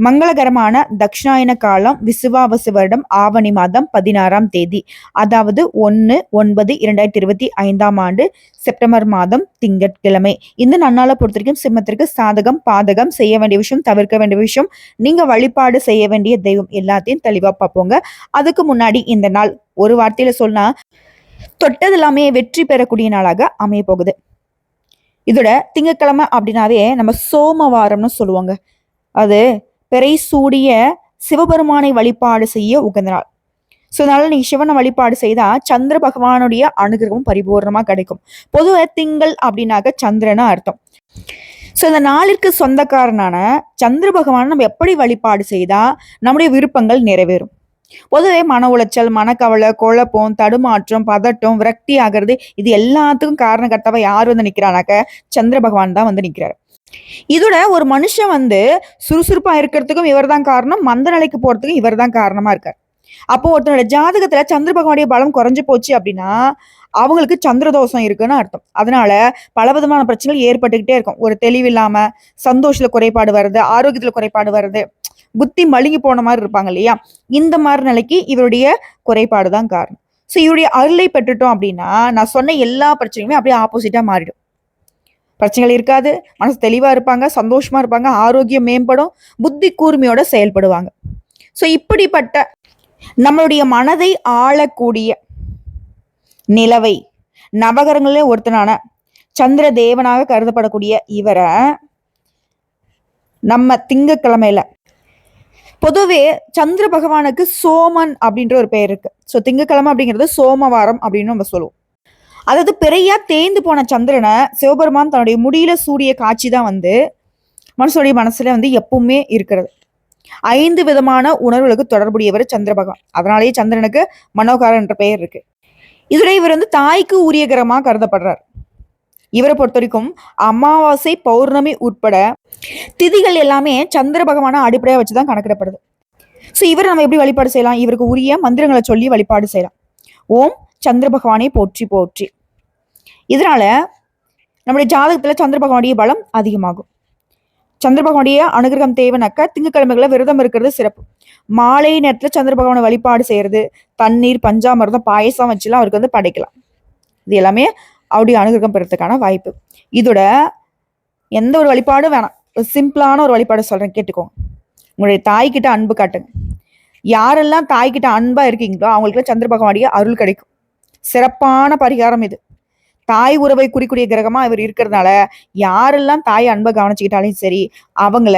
மங்களகரமான தக்ஷாயன காலம் விசுவாவசு வருடம் ஆவணி மாதம் பதினாறாம் தேதி. அதாவது ஒன்று ஒன்பது இரண்டாயிரத்தி இருபத்தி ஐந்தாம் ஆண்டு செப்டம்பர் மாதம் திங்கட்கிழமை. இந்த நன்னாளை பொறுத்த வரைக்கும் சிம்மத்திற்கு சாதகம் பாதகம் செய்ய வேண்டிய விஷயம் தவிர்க்க வேண்டிய விஷயம் நீங்க வழிபாடு செய்ய வேண்டிய தெய்வம் எல்லாத்தையும் தெளிவா பார்ப்போங்க. அதுக்கு முன்னாடி இந்த நாள் ஒரு வார்த்தையில சொன்னா தொட்டது எல்லாமே வெற்றி பெறக்கூடிய நாளாக அமைய போகுது. இதோட திங்கக்கிழமை அப்படின்னாவே நம்ம சோமவாரம்னு சொல்லுவாங்க. அது பிறை சூடிய சிவபெருமானை வழிபாடு செய்ய உகந்த நாள் ஸோ அதனால நீ சிவனை வழிபாடு செய்தா சந்திர பகவானுடைய அனுகிரகம் பரிபூர்ணமாக கிடைக்கும். பொதுவாக திங்கள் அப்படின்னாக்க சந்திரனா அர்த்தம். ஸோ இந்த நாளிற்கு சொந்தக்காரனான சந்திர பகவான் நம்ம எப்படி வழிபாடு செய்தா நம்முடைய விருப்பங்கள் நிறைவேறும். பொதுவே மன உளைச்சல் மனக்கவலை குழப்பம் தடுமாற்றம் பதட்டம் விரக்தி ஆகிறது இது எல்லாத்துக்கும் காரணக்கர்த்தாவா யார் வந்து நிற்கிறானாக்க சந்திர பகவான் தான் வந்து நிற்கிறார் இதோட ஒரு மனுஷன் வந்து சுறுசுறுப்பாக இருக்கிறதுக்கும் இவர் தான் காரணம் மந்த நிலைக்கு போகிறதுக்கும் இவர் தான் காரணமாக இருக்கார். அப்போ ஒருத்தனோட ஜாதகத்துல சந்திர பகவானுடைய பலம் குறைஞ்சு போச்சு அப்படின்னா அவங்களுக்கு சந்திரதோஷம் இருக்குன்னு அர்த்தம். அதனால பல விதமான பிரச்சனைகள் ஏற்பட்டுக்கிட்டே இருக்கும். ஒரு தெளிவில்லாம சந்தோஷத்துல குறைபாடு வருது ஆரோக்கியத்துல குறைபாடு வருது புத்தி மழுங்கி போன மாதிரி இருப்பாங்க இல்லையா? இந்த மாதிரி நிலைக்கு இவருடைய குறைபாடு தான் காரணம். ஸோ இவருடைய அருளை பெற்றுட்டோம் அப்படின்னா நான் சொன்ன எல்லா பிரச்சனையுமே அப்படியே ஆப்போசிட்டா மாறிடும். பிரச்சனைகள் இருக்காது. மனசு தெளிவாக இருப்பாங்க சந்தோஷமாக இருப்பாங்க ஆரோக்கியம் மேம்படும் புத்தி கூர்மையோட செயல்படுவாங்க. ஸோ இப்படிப்பட்ட நம்மளுடைய மனதை ஆளக்கூடிய நிலவை நவகரங்களே ஒருத்தனான சந்திர தேவனாக கருதப்படக்கூடிய இவரை நம்ம திங்கக்கிழமையில பொதுவே சந்திர பகவானுக்கு சோமன் அப்படின்ற ஒரு பெயர் இருக்கு. ஸோ திங்கக்கிழமை அப்படிங்கிறது சோமவாரம் அப்படின்னு நம்ம சொல்லுவோம். அதாவது பிறையா தேய்ந்து போன சந்திரனை சிவபெருமான் தன்னுடைய முடியில சூரிய காட்சி தான் வந்து மனுஷனுடைய மனசுல வந்து எப்பவுமே இருக்கிறது. ஐந்து விதமான உணர்வுகளுக்கு தொடர்புடையவர் சந்திர பகவான். அதனாலேயே சந்திரனுக்கு மனோகாரன் என்ற பெயர் இருக்கு. இதுல இவர் வந்து தாய்க்கு உரிய கிரகமா கருதப்படுறார். இவரை பொறுத்த வரைக்கும் அமாவாசை பௌர்ணமி உட்பட திதிகள் எல்லாமே சந்திர பகவானை அடிப்படையாக வச்சு தான் கணக்கிடப்படுது. ஸோ இவர் நம்ம எப்படி வழிபாடு செய்யலாம்? இவருக்கு உரிய மந்திரங்களை சொல்லி வழிபாடு செய்யலாம். ஓம் சந்திர பகவானை போற்றி போற்றி. இதனால நம்முடைய ஜாதகத்துல சந்திர பகவானுடைய பலம் அதிகமாகும். சந்திர பகவானுடைய அனுகிரகம் தேவைனாக்க திங்கக்கிழமைகளை விரதம் இருக்கிறது சிறப்பு. மாலை நேரத்துல சந்திர பகவானை வழிபாடு செய்யறது தண்ணீர் பஞ்சாமிரதம் பாயசம் வச்சுலாம் அவருக்கு வந்து படைக்கலாம். இது எல்லாமே அவருடைய அனுகிரகம் பெறத்துக்கான வாய்ப்பு. இதோட எந்த ஒரு வழிபாடும் வேணாம். ஒரு சிம்பிளான ஒரு வழிபாடு சொல்றேன் கேட்டுக்கோங்க. உங்களுடைய தாய்கிட்ட அன்பு காட்டுங்க. யாரெல்லாம் தாய்கிட்ட அன்பா இருக்கீங்களோ அவங்களுக்கு சந்திர பகவானுடைய அருள் கிடைக்கும். சிறப்பான பரிகாரம் இது. தாய் உறவை குறிக்கூடிய கிரகமாக இவர் இருக்கிறதுனால யாரெல்லாம் தாய் அன்பை கவனிச்சுக்கிட்டாலும் சரி அவங்கள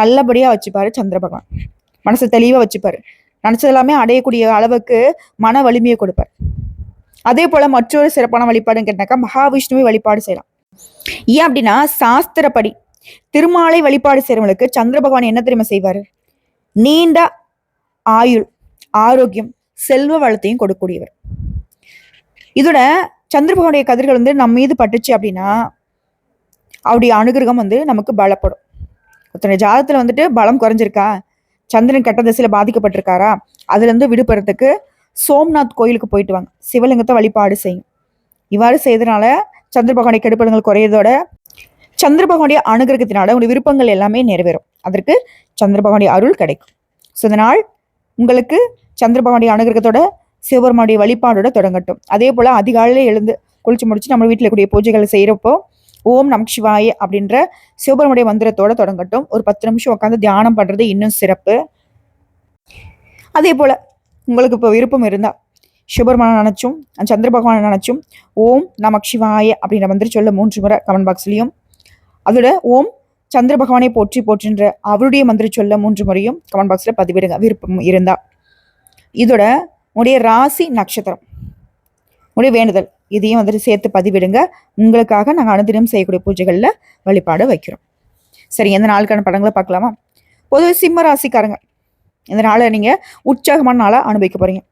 நல்லபடியாக வச்சுப்பாரு சந்திர பகவான். மனசை தெளிவாக வச்சுப்பாரு. நினச்சதெல்லாமே அடையக்கூடிய அளவுக்கு மன வலிமையை கொடுப்பார். அதே போல் மற்றொரு சிறப்பான வழிபாடுன்னு கேட்டாக்கா மகாவிஷ்ணுவை வழிபாடு செய்யலாம். ஏன் அப்படின்னா சாஸ்திரப்படி திருமாலை வழிபாடு செய்கிறவங்களுக்கு சந்திர பகவான் என்ன தெரியுமா செய்வார்? நீண்ட ஆயுள் ஆரோக்கியம் செல்வ வளத்தையும் கொடுக்கக்கூடியவர். இதோட சந்திரபகனுடைய கதிர்கள் வந்து நம்ம மீது பட்டுச்சு அப்படின்னா அவருடைய அனுகிரகம் வந்து நமக்கு பலப்படும். ஒருத்தனுடைய ஜாதத்தில் வந்துட்டு பலம் குறைஞ்சிருக்கா? சந்திரன் கெட்ட திசையில் பாதிக்கப்பட்டிருக்காரா? அதுலேருந்து விடுபடுறதுக்கு சோம்நாத் கோயிலுக்கு போயிட்டு வாங்க. சிவலிங்கத்தை வழிபாடு செய்யும். இவ்வாறு செய்ததுனால சந்திர பகவானுடைய கெடுப்படங்கள் குறையதோட சந்திர பகவானுடைய அனுகிரகத்தினால உங்களுடைய விருப்பங்கள் எல்லாமே நிறைவேறும். அதற்கு சந்திர பகவானுடைய அருள் கிடைக்கும். ஸோ இதனால் உங்களுக்கு சந்திர பகவானுடைய அனுகிரகத்தோட சிவபெருமானுடைய வழிபாடோட தொடங்கட்டும். அதே போல அதிகாலையில எழுந்து குளிச்சு முடிச்சு நம்ம வீட்டில் கூடிய பூஜைகளை செய்யறப்போ ஓம் நம் சிவாய அப்படின்ற சிவபெருமுடைய மந்திரத்தோட தொடங்கட்டும். ஒரு பத்து நிமிஷம் உட்காந்து தியானம் பண்றது இன்னும் சிறப்பு. அதே போல உங்களுக்கு இப்போ விருப்பம் இருந்தா சிவபெருமானை நினைச்சும் சந்திர பகவானை நினைச்சும் ஓம் நமக் சிவாய அப்படின்ற மந்திரம் சொல்ல மூன்று முறை கமெண்ட் பாக்ஸ்லயும் அதோட ஓம் சந்திர பகவானை போற்றி போற்றின்ற அவருடைய மந்திர சொல்ல மூன்று முறையும் கமெண்ட் பாக்ஸ்ல பதிவிடுங்க. விருப்பம் இருந்தா. இதோட உடைய ராசி நட்சத்திரம். உடைய வேண்டுதல். இதையும் வந்துட்டு சேர்த்து பதிவிடுங்க. உங்களுக்காக நாங்கள் அனுதினம் செய்யக்கூடிய பூஜைகளில் வழிபாடு வைக்கிறோம். சரி எந்த நாளுக்கான படங்களை பார்க்கலாமா? பொதுவாக சிம்ம ராசிக்காரங்க. இந்த நாளை நீங்கள் உற்சாகமான நாளாக அனுபவிக்க போகிறீங்க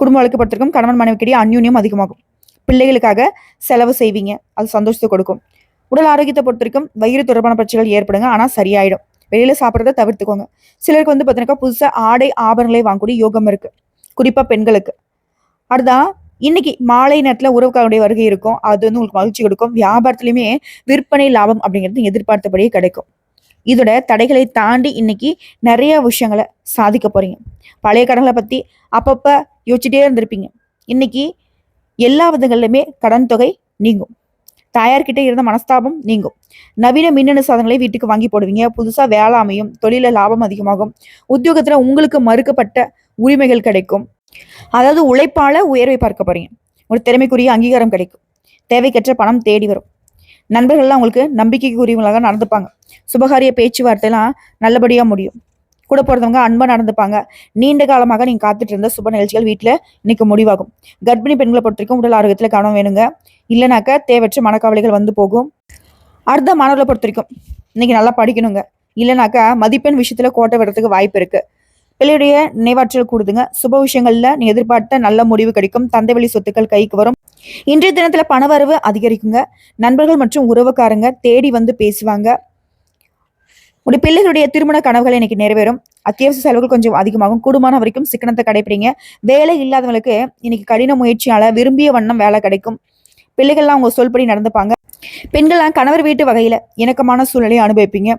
குடும்ப வழக்கப்படுத்திருக்கும் கணவன் மனைவிக்கிடையே அந்யூன்யம் அதிகமாகும். பிள்ளைகளுக்காக செலவு செய்வீங்க. அது சந்தோஷத்தை கொடுக்கும். உடல் ஆரோக்கியத்தை பொறுத்த வரைக்கும் வயிறு தொடர்பான பிரச்சனைகள் ஏற்படுங்க. ஆனால் சரியாயிடும். வெளியில் சாப்பிட்றத தவிர்த்துக்கோங்க. சிலருக்கு வந்து பார்த்தீங்கன்னா புதுசாக ஆடை ஆபரணங்களை வாங்கக்கூடிய யோகம் இருக்குது குறிப்பாக பெண்களுக்கு. அடுத்தா இன்னைக்கு மாலை நேரத்தில் உறவுக்காருடைய வருகை இருக்கும். அது வந்து உங்களுக்கு மகிழ்ச்சி கொடுக்கும். வியாபாரத்துலையுமே விற்பனை லாபம் அப்படிங்கிறது எதிர்பார்த்தபடியே கிடைக்கும். இதோட தடைகளை தாண்டி இன்னைக்கு நிறைய விஷயங்களை சாதிக்க போறீங்க. பழைய கடன்களை பற்றி அப்பப்போ யோசிச்சுட்டே இருந்திருப்பீங்க. இன்னைக்கு எல்லா விதங்கள்லையுமே கடன் தொகை நீங்கும். தாயார்கிட்ட இருந்த மனஸ்தாபம் நீங்கும். நவீன மின்னணு சாதனங்களை வீட்டுக்கு வாங்கி போடுவீங்க. புதுசாக வேலை அமையும். தொழில லாபம் அதிகமாகும். உத்தியோகத்தில் உங்களுக்கு மறுக்கப்பட்ட உரிமைகள் கிடைக்கும். அதாவது உழைப்பால உயர்வை பார்க்க போறீங்க. ஒரு திறமைக்குரிய அங்கீகாரம் கிடைக்கும். தேவைக்கற்ற பணம் தேடி வரும். நண்பர்கள்லாம் உங்களுக்கு நம்பிக்கைக்குரியவங்களாக நடந்துப்பாங்க. சுபகாரிய பேச்சுவார்த்தைலாம் நல்லபடியாக முடியும். கூட போகிறவங்க அன்பா நடந்துப்பாங்க. நீண்ட காலமாக நீங்க காத்துட்டு இருந்த சுப நிகழ்ச்சிகள் வீட்டில் இன்னைக்கு முடிவாகும். கர்ப்பிணி பெண்களை பொறுத்த வரைக்கும் உடல் ஆரோக்கியத்தில் கவனம் வேணுங்க. இல்லைனாக்க தேவையற்ற மனக்கவலைகள் வந்து போகும். அடுத்த மாணவர்களை பொறுத்த வரைக்கும் இன்னைக்கு நல்லா படிக்கணுங்க. இல்லைனாக்கா மதிப்பெண் விஷயத்துல கோட்டை விடுறதுக்கு வாய்ப்பு இருக்கு. பிள்ளையுடைய நினைவாற்றல் கூடுதுங்க. சுப விஷயங்கள்ல நீ எதிர்பார்த்த நல்ல முடிவு கிடைக்கும். தந்தை வழி சொத்துக்கள் கைக்கு வரும். இன்றைய தினத்துல பணவரவு அதிகரிக்குங்க. நண்பர்கள் மற்றும் உறவுக்காரங்க தேடி வந்து பேசுவாங்க. உடைய பிள்ளைகளுடைய திருமண கனவுகள் இன்னைக்கு நிறைவேறும். அத்தியாவசிய செலவுகள் கொஞ்சம் அதிகமாகும். கூடுமான வரைக்கும் சிக்கனத்தை கடைபிடிங்க. வேலை இல்லாதவங்களுக்கு இன்னைக்கு கடின முயற்சியால விரும்பிய வண்ணம் வேலை கிடைக்கும். பிள்ளைகள்லாம் அவங்க சொல்படி நடந்துப்பாங்க. பெண்கள்லாம் கணவர் வீட்டு வகையில் இணக்கமான சூழ்நிலையை அனுபவிப்பீங்க.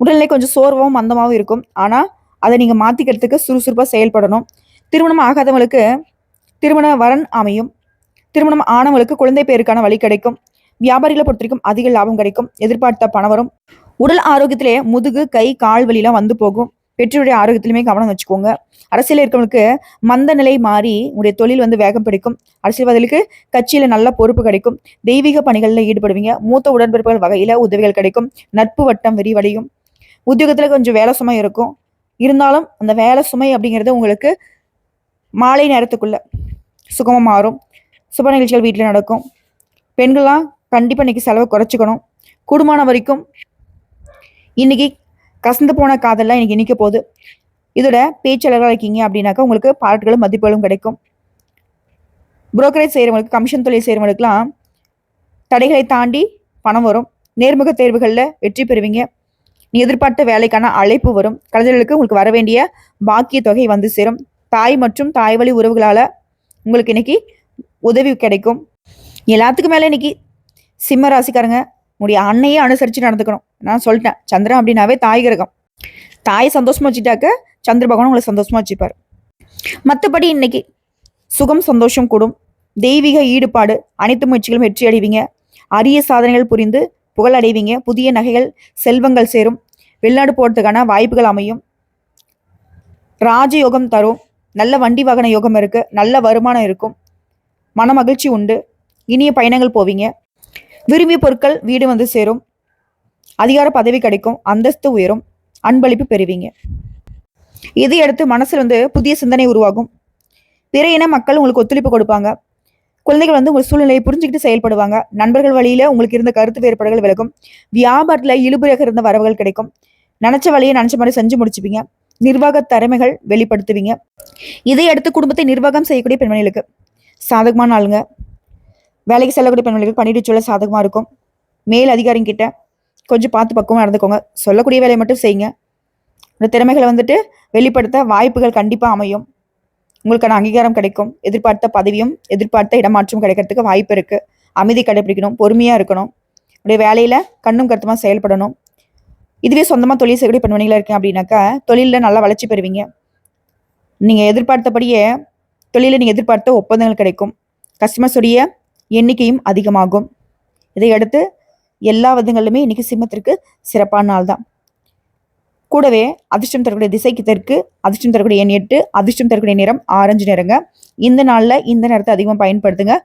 உடல்நிலை கொஞ்சம் சோர்வாகவும் மந்தமாகவும் இருக்கும். ஆனால் அதை நீங்கள் மாற்றிக்கிறதுக்கு சுறுசுறுப்பாக செயல்படணும். திருமணம் ஆகாதவங்களுக்கு திருமண வரன் அமையும். திருமணம் ஆனவங்களுக்கு குழந்தை பேருக்கான வழி கிடைக்கும். வியாபாரிகளை பொறுத்த வரைக்கும் அதிக லாபம் கிடைக்கும். எதிர்பார்த்த பணம் வரும். உடல் ஆரோக்கியத்திலே முதுகு கை கால் வலிலாம் வந்து போகும். பெற்றோருடைய ஆரோக்கியத்திலுமே கவனம் வச்சுக்கோங்க. அரசியல் இருக்கவங்களுக்கு மந்த நிலை மாறி உங்களுடைய தொழில் வந்து வேகம் பிடிக்கும். அரசியல்வாதிகளுக்கு கட்சியில் நல்ல பொறுப்பு கிடைக்கும். தெய்வீக பணிகளில் ஈடுபடுவீங்க. மூத்த உடன்பிறப்புகள் வகையில் உதவிகள் கிடைக்கும். நட்பு வட்டம் விரிவடையும். உத்தியோகத்தில் கொஞ்சம் வேலை சுமை இருக்கும். இருந்தாலும் அந்த வேலை சுமை அப்படிங்கிறது உங்களுக்கு மாலை நேரத்துக்குள்ள சுகமாக மாறும். சுப நிகழ்ச்சிகள் வீட்டில் நடக்கும். பெண்கள்லாம் கண்டிப்பாக இன்னைக்கு செலவை குறைச்சிக்கணும். கூடுமான வரைக்கும் இன்னைக்கு கசந்து போன காதெல்லாம் இன்னைக்கு நிற்க போகுது. இதோட பேச்சாளராக இருக்கீங்க அப்படின்னாக்கா உங்களுக்கு பாராட்டுகளும் மதிப்புகளும் கிடைக்கும். புரோக்கரேஜ் செய்கிறவங்களுக்கு கமிஷன் தொழில் செய்கிறவங்களுக்குலாம் தடைகளை தாண்டி பணம் வரும். நேர்முக தேர்வுகளில் வெற்றி பெறுவீங்க. நீ எதிர்பார்த்த வேலைக்கான அழைப்பு வரும். கலைஞர்களுக்கு உங்களுக்கு வர வேண்டிய பாக்கிய தொகை வந்து சேரும். தாய் மற்றும் தாய் வழி உறவுகளால் உங்களுக்கு இன்னைக்கு உதவி கிடைக்கும். எல்லாத்துக்கும் மேலே இன்னைக்கு சிம்ம ராசிக்காரங்க உன்னுடைய அன்னையே அனுசரித்து நடந்துக்கணும். நான் சொல்லிட்டேன். சந்திரன் அப்படின்னாவே தாய் கிரகம். தாய் சந்தோஷமா வச்சுட்டாக்க சந்திர பகவான் உங்களை சந்தோஷமா வச்சுப்பார். மற்றபடி இன்னைக்கு சுகம் சந்தோஷம் கூடும். தெய்வீக ஈடுபாடு அனைத்து முயற்சிகளும் வெற்றி அடைவீங்க. அரிய சாதனைகள் புரிந்து புகழ் அடைவீங்க. புதிய நகைகள் செல்வங்கள் சேரும். வெளிநாடு போகிறதுக்கான வாய்ப்புகள் அமையும். ராஜயோகம் தரும். நல்ல வண்டி வாகன யோகம் இருக்குது நல்ல வருமானம் இருக்கும். மன மகிழ்ச்சி உண்டு. இனிய பயணங்கள் போவீங்க. விரும்பிய பொருட்கள் வீடு வந்து சேரும். அதிகார பதவி கிடைக்கும். அந்தஸ்து உயரும். அன்பளிப்பு பெறுவீங்க. இதை அடுத்து வந்து புதிய சிந்தனை உருவாகும். பிற இன மக்கள் உங்களுக்கு ஒத்துழைப்பு கொடுப்பாங்க. குழந்தைகள் வந்து உங்கள் சூழ்நிலையை புரிஞ்சுக்கிட்டு செயல்படுவாங்க. நண்பர்கள் வழியில உங்களுக்கு இருந்த கருத்து வேறுபாடுகள் விலகும். வியாபாரத்தில் இழுபறியாக இருந்த வரவுகள் கிடைக்கும். நினைச்ச வழியை நினைச்ச மாதிரி செஞ்சு முடிச்சுப்பீங்க. நிர்வாக திறமைகள் வெளிப்படுத்துவீங்க. இதை அடுத்து குடும்பத்தை நிர்வாகம் செய்யக்கூடிய பெண்மணிகளுக்கு சாதகமான ஆளுங்க. வேலைக்கு செல்லக்கூடிய பெண்களுக்கு பணியிட சூழல் சாதகமாக இருக்கும். மேல் அதிகாரிங்கிட்ட கொஞ்சம் பார்த்து பக்குவம் நடந்துக்கோங்க. சொல்லக்கூடிய வேலையை மட்டும் செய்யுங்க. இந்த திறமைகளை வந்துட்டு வெளிப்படுத்த வாய்ப்புகள் கண்டிப்பாக அமையும். உங்களுக்கான அங்கீகாரம் கிடைக்கும். எதிர்பார்த்த பதவியும் எதிர்பார்த்த இடமாற்றம் கிடைக்கிறதுக்கு வாய்ப்பு இருக்குது அமைதி கடைபிடிக்கணும். பொறுமையாக இருக்கணும். உடைய வேலையில் கண்ணும் கருத்துமாக செயல்படணும். இதுவே சொந்தமாக தொழில் செய்யக்கூடிய பெண்மணிகளா இருக்கேன் அப்படின்னாக்கா தொழிலில் நல்லா வளர்ச்சி பெறுவீங்க. நீங்கள் எதிர்பார்த்தபடியே தொழிலில் நீங்கள் எதிர்பார்த்த ஒப்பந்தங்கள் கிடைக்கும். கஸ்டமர்ஸுடைய எண்ணிக்கையும் அதிகமாகும். இதையடுத்து எல்லா விதங்களிலுமே இன்னைக்கு சிம்மத்திற்கு சிறப்பான நாள் தான். கூடவே அதிர்ஷ்டம் தரக்கூடிய திசைக்கு தெற்கு அதிர்ஷ்டம் தரக்கூடிய எண் எட்டு அதிர்ஷ்டம் தரக்கூடிய நிறம் ஆரஞ்சு நிறங்க. இந்த நாளில் இந்த நேரத்தை அதிகமாக பயன்படுத்துங்க.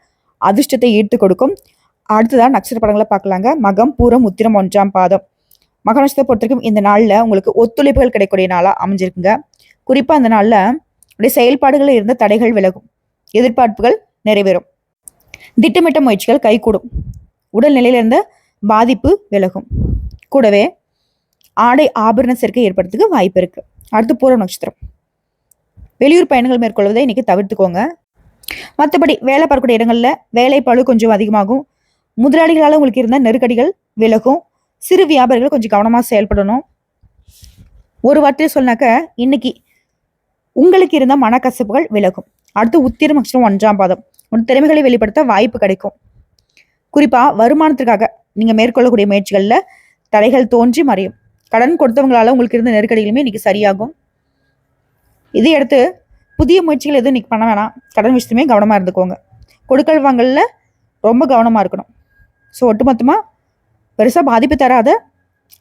அதிர்ஷ்டத்தை ஈர்த்து கொடுக்கும். அடுத்ததான் நட்சத்திர படங்களை பார்க்கலாங்க. மகம் பூரம் உத்திரம் ஒன்றாம் பாதம். மக நட்சத்திரத்தை பொறுத்தவரைக்கும் இந்த நாளில் உங்களுக்கு ஒத்துழைப்புகள் கிடைக்கக்கூடிய நாளாக அமைஞ்சிருக்குங்க. குறிப்பாக அந்த நாளில் உடைய செயல்பாடுகளில் இருந்த தடைகள் விலகும். எதிர்பார்ப்புகள் நிறைவேறும். திட்டமிட்ட முயற்சிகள் கைகூடும். உடல்நிலையிலிருந்த பாதிப்பு விலகும். கூடவே ஆடை ஆபரண சேர்க்கை ஏற்படுறதுக்கு வாய்ப்பு இருக்கு. அடுத்து பூர்வ நட்சத்திரம். வெளியூர் பயணங்கள் மேற்கொள்வதை இன்னைக்கு தவிர்த்துக்கோங்க. மற்றபடி வேலை பார்க்கக்கூடிய இடங்களில் வேலை பளு கொஞ்சம் அதிகமாகும். முதலாளிகளால் உங்களுக்கு இருந்த நெருக்கடிகள் விலகும். சிறு வியாபாரிகள் கொஞ்சம் கவனமாக செயல்படணும். ஒரு வார்த்தையை சொன்னாக்க இன்னைக்கு உங்களுக்கு இருந்த மனக்கசப்புகள் விலகும். அடுத்து உத்திரம் நட்சத்திரம் ஒன்றாம் பாதம். உன் திறமைகளை வெளிப்படுத்த வாய்ப்பு கிடைக்கும். குறிப்பா வருமானத்திற்காக நீங்க மேற்கொள்ளக்கூடிய முயற்சிகளில் தடைகள் தோன்றி மறையும். கடன் கொடுத்தவங்களால உங்களுக்கு இருந்த நெருக்கடிகளுமே இன்னைக்கு சரியாகும். இதை அடுத்து புதிய முயற்சிகள் எதுவும் இன்னைக்கு பண்ண வேணாம். கடன் விஷயத்துமே கவனமா இருந்துக்கோங்க. கொடுக்கல் வாங்கலில் ரொம்ப கவனமா இருக்கணும். ஸோ ஒட்டுமொத்தமா பெருசா பாதிப்பு தராத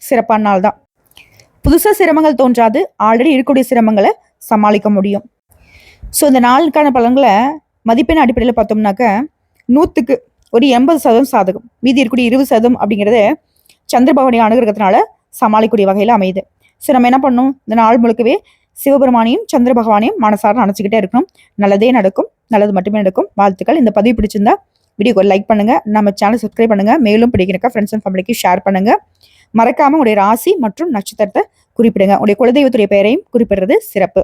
சிறப்பான நாள் தான். புதுசா சிரமங்கள் தோன்றாது. ஆல்ரெடி இருக்கக்கூடிய சிரமங்களை சமாளிக்க முடியும். ஸோ இந்த நாளுக்கான பலன்களை மதிப்பெண் அடிப்படையில் பார்த்தோம்னாக்க நூற்றுக்கு ஒரு எண்பது சதவீதம் சாதகம். மீதி இருக்கக்கூடிய இருபது சதவீதம் அப்படிங்கிறது சந்திரபவனி அனுகிரகத்தினால சமாளிக்கக்கூடிய வகையில் அமையுது. ஸோ நம்ம என்ன பண்ணணும்? இந்த நாள் முழுக்கவே சிவபெருமானையும் சந்திர பகவானையும் மனசார நினச்சிக்கிட்டே இருக்கணும். நல்லதே நடக்கும். நல்லது மட்டுமே நடக்கும். வாழ்த்துக்கள். இந்த பதிவு பிடிச்சிருந்தா வீடியோக்கு லைக் பண்ணுங்கள் நம்ம சேனல் சப்ஸ்கிரைப் பண்ணுங்கள் மேலும் பிடிக்கிறக்க ஃப்ரெண்ட்ஸ் அண்ட் ஃபேமிலிக்கு ஷேர் பண்ணுங்கள் மறக்காமல் உங்களுடைய ராசி மற்றும் நட்சத்திரத்தை குறிப்பிடுங்க. உங்களுடைய குலதெய்வத்துடைய பெயரையும் குறிப்பிடுறது சிறப்பு.